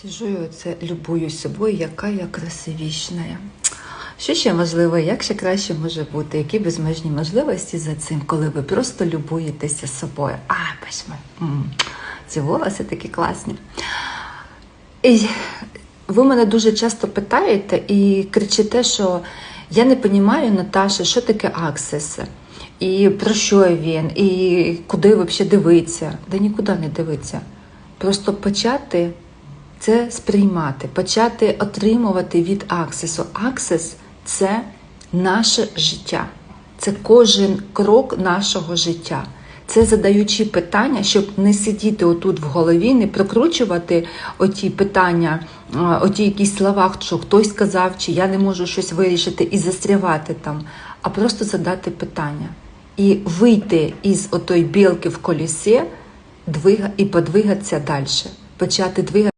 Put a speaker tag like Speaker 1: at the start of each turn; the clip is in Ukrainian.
Speaker 1: Сижу і оце любуюсь собою, яка я красивішна. Що ще важливо, як ще краще може бути? Які безмежні можливості за цим, коли ви просто любуєтеся собою? А, бачимо, ці волоси такі класні. І ви мене дуже часто питаєте і кричите, що я не розумію, Наташа, що таке аксеси, і про що він, і куди взагалі дивитися. Да нікуди не дивитися. Просто почати це сприймати, почати отримувати від аксесу. Аксес це наше життя, це кожен крок нашого життя. Це задаючи питання, щоб не сидіти отут в голові, не прокручувати оті питання, оті якісь слова, що хтось сказав, чи я не можу щось вирішити і застрявати там, а просто задати питання і вийти із отої білки в колісі і подвигатися далі, почати двигатися.